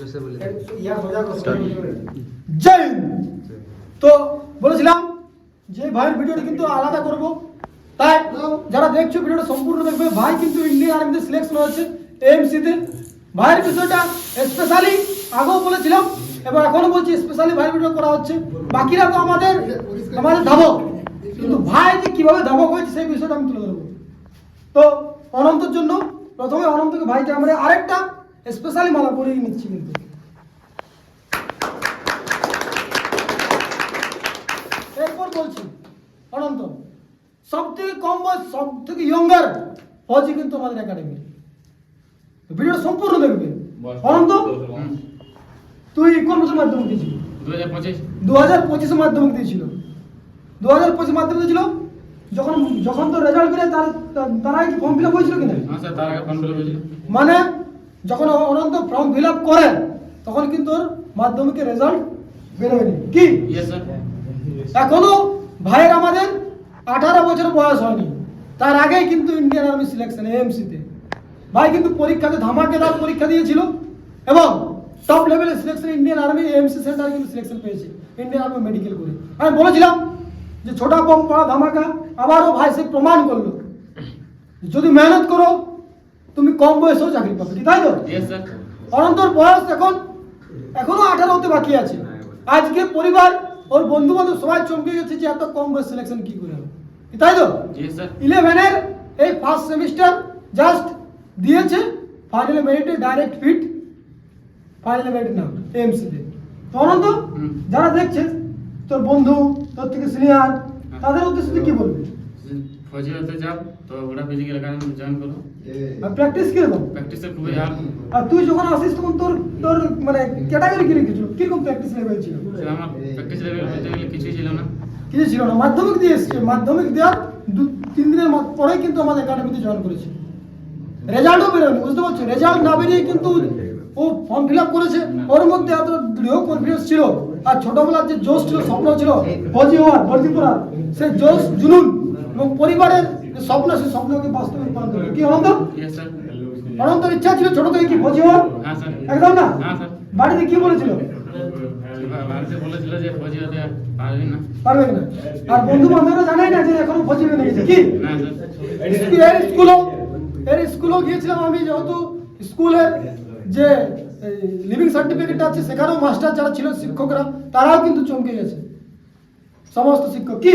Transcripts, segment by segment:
Jose বলে জয় তো বলেছিলাম যে ভাইয়ের ভিডিওটা কিন্তু আলাদা করব। তাই যারা দেখছ ভিডিওটা সম্পূর্ণ দেখবে ভাই কিন্তু ইন্ডিয়ান আর্মিতে সিলেকশন হয়েছে এএমসিতে ভাইয়ের বিষয়টা স্পেশালি আগেও বলেছিলাম এবং এখনও বলছি স্পেশালি ভাইয়ের ভিডিও করা হচ্ছে। বাকিরা তো আমাদের আমাদের ধাবক। কিন্তু ভাই যে কীভাবে ধাবক হয়েছে সেই বিষয়টা আমি তুলে ধরবো। তো অনন্তর জন্য প্রথমে অনন্তকে ভাইকে আমরা আরেকটা স্পেশালি মালা পরিয়ে নিচ্ছি কিন্তু। এরপর বলছি অনন্ত সব থেকে কম বয়স সব থেকে ইয়ঙ্গার ফৌজি কিন্তু আমাদের একাডেমি ভিডিও সম্পূর্ণ দেখবে। অনন্ত তুই কোন বছর মাধ্যমিক দিয়েছিলি? দু হাজার পঁচিশ। দু হাজার পঁচিশে মাধ্যমিক দিয়েছিল। দু হাজার পঁচিশ মাধ্যমিক দিয়েছিল যখন যখন তো রেজাল্ট করে তার তার- তারাই কি ফর্ম ফিল আপ হয়েছিল কিনা? হ্যাঁ তার মানে যখন অনন্ত ফর্ম ফিল আপ করেন তখন কিন্তু ওর মাধ্যমিকের রেজাল্ট বেরোয়নি। কি? এখনও ভাইয়ের আমাদের আঠারো বছর বয়স হয়নি। তার আগেই কিন্তু ইন্ডিয়ান আর্মি সিলেকশন এএমসিতে ভাই কিন্তু পরীক্ষাতে ধামাকেদার পরীক্ষা দিয়েছিল এবং টপ লেভেলের সিলেকশন ইন্ডিয়ান আর্মি এএমসি সেন্টারে কিন্তু সিলেকশন পেয়েছে ইন্ডিয়ান আর্মি মেডিকেল করে। আমি বলেছিলাম যে ছোটা কম পড়া ধামাকা আবারও ভাই সে প্রমাণ করল। যদি মেহনত করো তুমি কম বয়সেও চাকরি পাবে কি তাই তো? অনন্তর বয়স এখন এখনও আঠারো হতে বাকি আছে। আজকে পরিবার ওর বন্ধু বান্ধব সবাই চমকে গেছে যে এত কম বয়স সিলেকশন কি করে কি তাই তো? ইলেভেনের এই ফার্স্ট সেমিস্টার জাস্ট দিয়েছে ফাইনাল মেরিটে ডাইরেক্ট ফিট ফাইনাল মেরিট নাম এমসিতে তো। অনন্ত যারা দেখছে তোর বন্ধু তোর থেকে সিনিয়র তাদের উদ্দেশ্যে কি বলবি? ফৌজি হতে যাও। তো ওরা ফিজিক্যাল একাডেমি জয়েন করো। আর প্র্যাকটিস কীরকম? প্র্যাকটিসে খুবই আর আর তুই যখন আসিস তখন তোর তোর মানে ক্যাটাগরি কি রেখেছিল কীরকম প্র্যাকটিস লেভেল ছিল? স্যার আমার প্র্যাকটিস লেভেল বলতে গেলে কিছুই ছিল না। কিছু ছিল না। মাধ্যমিক দিয়ে এসছে। মাধ্যমিক দেওয়ার দু তিন দিনের পরেই কিন্তু আমাদের একাডেমিতে জয়েন করেছে। রেজাল্টও বেরোয়নি বুঝতে পারছ? রেজাল্ট না বেরিয়ে কিন্তু ও ফর্ম ফিল আপ করেছে। ওর মধ্যে এত দৃঢ় কনফিডেন্স ছিল। আর ছোটবেলার যে জোশ ছিল স্বপ্ন ছিল ফৌজি হওয়ার ভর্তি করার সেই জোশ জুনুন। এবং পরিবারের স্বপ্ন সেই স্বপ্নকে বাস্তবে রূপান্তর কি অনন্ত? অনন্তর ইচ্ছা ছিল ছোট থেকে কি হওয়ার? হ্যাঁ একদম না? হ্যাঁ বাড়িতে কি বলেছিল? বাড়িতে যে ফৌজি হতে পারবি না। আর বন্ধু বান্ধবরা জানাই না যে এখনও হয়ে গেছে। কি? না এর স্কুলও এর স্কুলও গিয়েছিলাম আমি যেহেতু স্কুলের যে লিভিং সার্টিফিকেট আছে সেখানেও মাস্টার যারা ছিল শিক্ষকরা তারাও কিন্তু চমকে গেছে। সমস্ত শিক্ষক কি?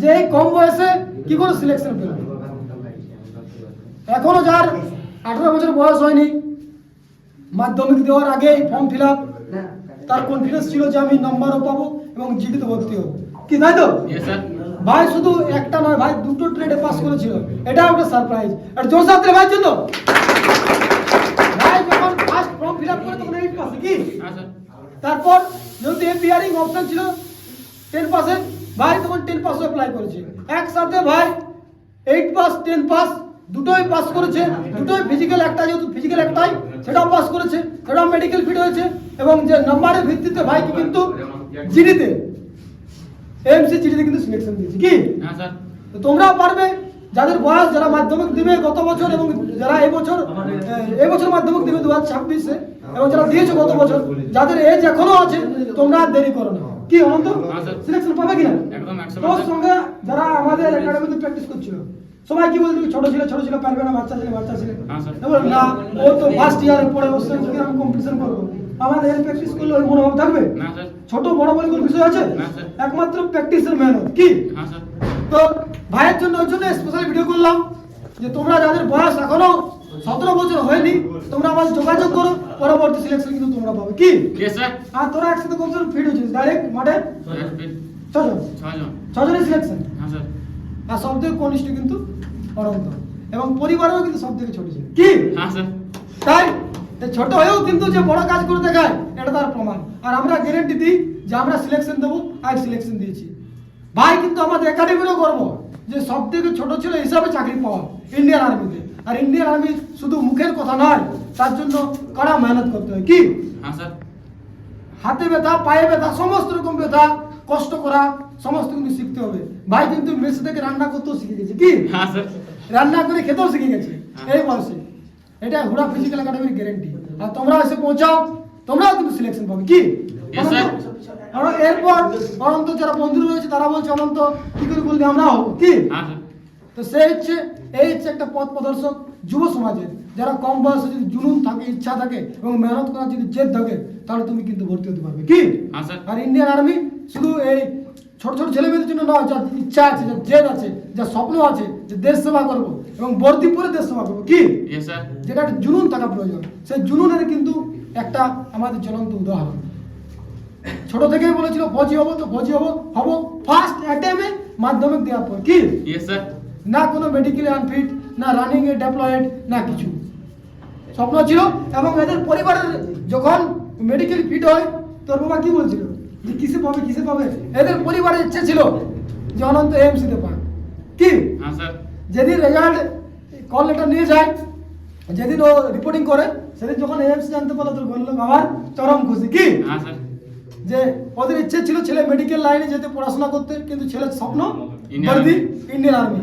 যে এই কম বয়সে কি করে সিলেকশন পেল? এখনও যার আঠারো বছর বয়স হয়নি মাধ্যমিক দেওয়ার আগে ফর্ম ফিল আপ তার কনফিডেন্স ছিল যে আমি নম্বরও পাবো এবং জিডিতে ভর্তি হব। কি তাই তো? স্যার ভাই শুধু একটা নয় ভাই দুটো ট্রেডে পাস করেছিল। এটা একটা সারপ্রাইজ আর জোর সাথে ভাই জন্য ভাই যখন ফার্স্ট ফর্ম ফিল আপ করে তখন এইট পাস কি? হ্যাঁ তারপর যেহেতু এপিআরিং অপশন ছিল টেন পাসে ভাই তখন টেন পাস অ্যাপ্লাই করেছে। একসাথে ভাই এইট পাস টেন পাস দুটোই পাস করেছে। দুটোই ফিজিক্যাল একটা যেহেতু ফিজিক্যাল একটাই সেটাও পাস করেছে। সেটাও মেডিকেল ফিট হয়েছে। এবং যে নাম্বারের ভিত্তিতে ভাইকে কিন্তু জিডিতে এমসি জিডিতে কিন্তু সিলেকশন দিয়েছে। কি? হ্যাঁ তো তোমরাও পারবে। যাদের বয়স যারা মাধ্যমিক দিবে গত বছর এবং যারা এই বছর এই বছর মাধ্যমিক দিবে দু হাজার ছাব্বিশে এবং যারা দিয়েছে গত বছর যাদের এজ এখনও আছে তোমরা দেরি করো না। কি অনন্ত সিলেকশন পাবে কিনা? একদম তোর সঙ্গে যারা আমাদের একাডেমিতে প্র্যাকটিস করছিল। সবাই কি বলতো ছোট ছিল ছোট ছিল পারবে না বাচ্চা ছিল বাচ্চা ছিল। না ও তো ফার্স্ট ইয়ারে পড়ে বসে যদি আমি কম্পিটিশন করব? আমাদের প্র্যাকটিস করলে ওই মনোভাব থাকবে? ছোট বড় বলে কোনো বিষয় আছে। একমাত্র প্র্যাকটিসের মেহনত। কি? হ্যাঁ স্যার। তো ভাইয়ের জন্য ওই জন্য স্পেশাল ভিডিও করলাম। যে তোমরা যাদের বয়স এখনও সতেরো বছর হয়নি তোমরা আমার যোগাযোগ করো। পরবর্তী সিলেকশন তোমরা পাবে কি? আর তোরা একসাথে কমসে ফিট হচ্ছিস ডাইরেক্ট মাঠে ছজন। ছজন। ছজনের সিলেকশন হ্যাঁ স্যার। আর সব থেকে কনিষ্ঠ কিন্তু অনন্ত। এবং পরিবারেও কিন্তু সব থেকে ছোট ছিল। কি? হ্যাঁ তাই? ছোট হয়েও কিন্তু যে বড় কাজ করে দেখায় এটা তার প্রমাণ। আর আমরা গ্যারেন্টি দিই যে আমরা সিলেকশন দেবো আজ সিলেকশন দিয়েছি। ভাই কিন্তু আমাদের একাডেমিরও গর্ব যে সব থেকে ছোট ছিল হিসাবে চাকরি পাওয়া ইন্ডিয়ান আর্মিতে আর ইন্ডিয়ান আর্মি শুধু মুখের কথা নয় তার জন্য কড়া মেহনত করতে হয়। কি? হ্যাঁ স্যার। হাতে ব্যথা পায়ে ব্যথা সমস্ত রকম ব্যথা কষ্ট করা সমস্ত কিন্তু শিখতে হবে। ভাই কিন্তু মেসে থেকে রান্না করতেও শিখে গেছে কি? হ্যাঁ স্যার। রান্না করে খেতেও শিখে গেছে এই বয়সে। এটা হুড়া ফিজিক্যাল একাডেমির গ্যারেন্টি আর তোমরা এসে পৌঁছাও তোমরাও কিন্তু সিলেকশন পাবে কি? এরপর অনন্ত যারা বন্ধু রয়েছে তারা বলছে অনন্ত কি করে বললি আমরা হব কি? হ্যাঁ তো সে হচ্ছে এই হচ্ছে একটা পথ প্রদর্শক যুব সমাজের। যারা কম বয়সে যদি জুনুন থাকে ইচ্ছা থাকে এবং মেহনত করার যদি জেদ থাকে তাহলে তুমি কিন্তু ভর্তি হতে পারবে। কি? হ্যাঁ আর ইন্ডিয়ান আর্মি শুধু এই ছোট ছোট ছেলেমেয়েদের জন্য নয় যার ইচ্ছা আছে যার জেদ আছে যার স্বপ্ন আছে যে দেশ সেবা করব এবং বর্দি পরে দেশ সেবা করব। কি? যেটা একটা জুনুন থাকা প্রয়োজন। সেই জুনুনের কিন্তু একটা আমাদের জ্বলন্ত উদাহরণ। ছোট থেকেই বলেছিল ফৌজি হব তো ফৌজি হব। হব। ফার্স্ট অ্যাটেমে মাধ্যমিক দেওয়ার পর। কি? স্যার না কোনো মেডিকেল আনফিট না রানিং এ ডেপ্লয়েড না কিছু। স্বপ্ন ছিল এবং এদের পরিবারের যখন মেডিকেল ফিট হয় তোর বাবা কি বলছিল? যে কিসে পাবে কিসে পাবে? এদের পরিবারের ইচ্ছে ছিল যে অনন্ত এমসিতে পাক। কি? হ্যাঁ যেদিন রেজাল্ট কল লেটার নিয়ে যায় যেদিন ও রিপোর্টিং করে সেদিন যখন এমসি জানতে পারল তোর বলল আমার চরম খুশি। কি? হ্যাঁ যে ওদের ইচ্ছে ছিল ছেলে মেডিকেল লাইনে যেতে পড়াশোনা করতে কিন্তু ছেলের স্বপ্ন ইন্ডিয়ান আর্মি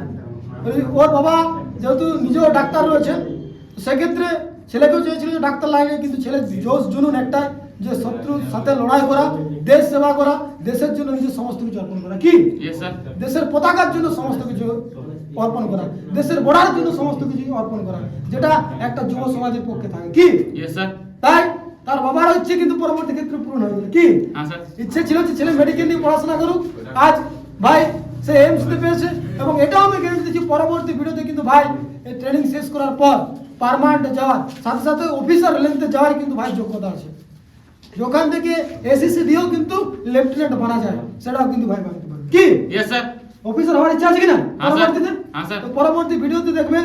ওর বাবা যেহেতু নিজেও ডাক্তার রয়েছে সেক্ষেত্রে ছেলেকেও চেয়েছিল যে ডাক্তার লাইনে কিন্তু ছেলের জোশ জুনুন একটাই যে শত্রুর সাথে লড়াই করা দেশ সেবা করা দেশের জন্য নিজের সমস্ত কিছু অর্পণ করা। কি? দেশের পতাকার জন্য সমস্ত কিছু অর্পণ করা দেশের বড়ার জন্য সমস্ত কিছু অর্পণ করা যেটা একটা যুব সমাজের পক্ষে থাকে। কি? তাই তার বাবার ইচ্ছে কিন্তু পরবর্তী ক্ষেত্রে পূরণ হয়ে গেল কি? হ্যাঁ ইচ্ছে ছিল যে ছেলে মেডিকেল নিয়ে পড়াশোনা করুক। আজ ভাই সে এইমস তে পেয়েছে এবং এটাও আমি দিচ্ছি পরবর্তী ভিডিওতে কিন্তু ভাই এই ট্রেনিং শেষ করার পর পার্মানেন্টে যাওয়ার সাথে সাথে অফিসার লেনতে যাওয়ার কিন্তু ভাই যোগ্যতা আছে। ওখান থেকে এসিসি দিয়েও কিন্তু লেফটেন্যান্ট বানা যায় সেটাও কিন্তু ভাই ভাবতে পারে। কি? স্যার অফিসার হওয়ার ইচ্ছা আছে কিনা হ্যাঁ। পরবর্তীতে? হ্যাঁ। তো পরবর্তী ভিডিওতে দেখবে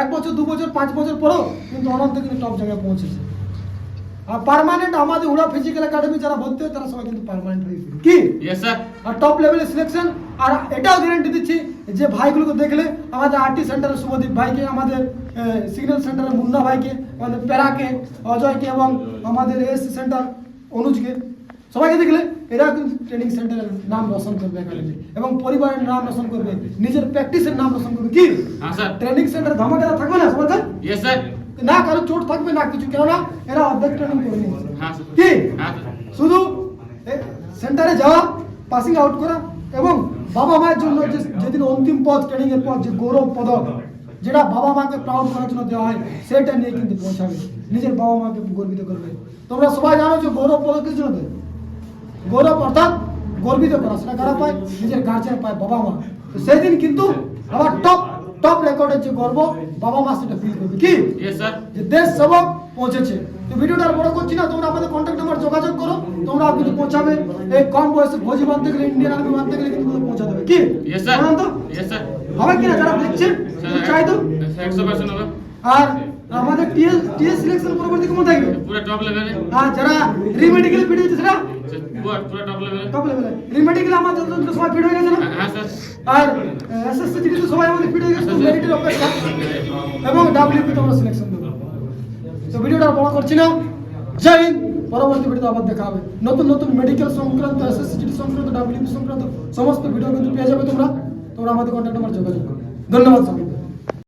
এক বছর দু বছর পাঁচ বছর পরেও কিন্তু অনন্ত কিন্তু টপ জায়গায় পৌঁছেছে। আর পার্মানেন্ট আমাদের উড়া ফিজিক্যাল একাডেমি যারা ভর্তি হয় তারা সবাই কিন্তু পার্মানেন্ট হয়ে কি আর টপ লেভেলে সিলেকশন আর এটাও গ্যারেন্টি দিচ্ছি যে ভাইগুলোকে দেখলে আমাদের আরটি সেন্টারের শুভদীপ ভাইকে আমাদের সিগন্যাল সেন্টারের মুন্না ভাইকে আমাদের প্যারাকে অজয়কে এবং আমাদের এসসি সেন্টার অনুজকে সবাইকে দেখলে এরা কিন্তু ট্রেনিং সেন্টারের নাম রোশন করবে একাডেমি এবং পরিবারের নাম রোশন করবে নিজের প্র্যাকটিসের নাম রোশন করবে। কি? হ্যাঁ ট্রেনিং সেন্টার ধামাকাদা থাকবে না সবার না কারও চোট থাকবে না কিছু কেননা এরা অর্ধেক ট্রেনিং করে নিয়েছে। হ্যাঁ কি? হ্যাঁ শুধু সেন্টারে যাওয়া পাসিং আউট করা এবং বাবা মায়ের জন্য যে যেদিন অন্তিম পদ ট্রেনিং এর পর যে গৌরব পদক যেটা বাবা মাকে প্রাউড করার জন্য দেওয়া হয় সেটা নিয়ে কিন্তু পৌঁছাবে। নিজের বাবা মাকে গর্বিত করবে। তোমরা সবাই জানো যে গৌরব পদক কিছু জন্য দেয়? গৌরব অর্থাৎ গর্বিত করা। সেটা কারা পায়? নিজের গার্জেন পায় বাবা মা। তো সেদিন কিন্তু আবার টপ টপ রেকর্ডের যে গর্ব বাবা মা সেটা ফিল করবে। কি? যে দেশ সেবক পৌঁছেছে। তো ভিডিওটা আর বড় করছি না তোমরা আমাদের কন্ট্যাক্ট নাম্বার যোগাযোগ করো তোমরা কিন্তু পৌঁছাবে। এই কম বয়সে ভোজি বাঁধতে গেলে ইন্ডিয়ান আর্মি বাঁধতে গেলে কিন্তু তোমরা পৌঁছা দেবে কি? ইয়েস স্যার বলুন তো। ইয়েস স্যার হবে কিনা যারা দেখছে চাই তো। একশো পার্সেন্ট হবে। আর আমাদের টিএস টিএস সিলেকশন পরবর্তী কেমন থাকবে? পুরো টপ লেভেলে আর যারা রিমেডিকেল ফিট হয়েছে সেটা? পুরো পুরো টপ লেভেলে টপ লেভেলে রিমেডিকেল আমাদের যতটা সবাই ফিট হয়ে গেছে না? হ্যাঁ স্যার আর এসএসসি জিডি তো সবাই আমাদের ফিট হয়ে গেছে মেরিটের অপেক্ষা। এবং ডাব্লিউপি তোমরা সিলেকশন দেবে তো ভিডিওটা বড় করছি না। জয় হিন্দ। পরবর্তী ভিডিওতে আবার দেখা হবে। নতুন নতুন মেডিকেল সংক্রান্ত এসএসসিটি সংক্রান্ত ডাব্লিউপি সংক্রান্ত সমস্ত ভিডিও কিন্তু পেয়ে যাবে তোমরা। তোমরা আমাদের কন্ট্যাক্ট নাম্বার যোগাযোগ করো। ধন্যবাদ সবাই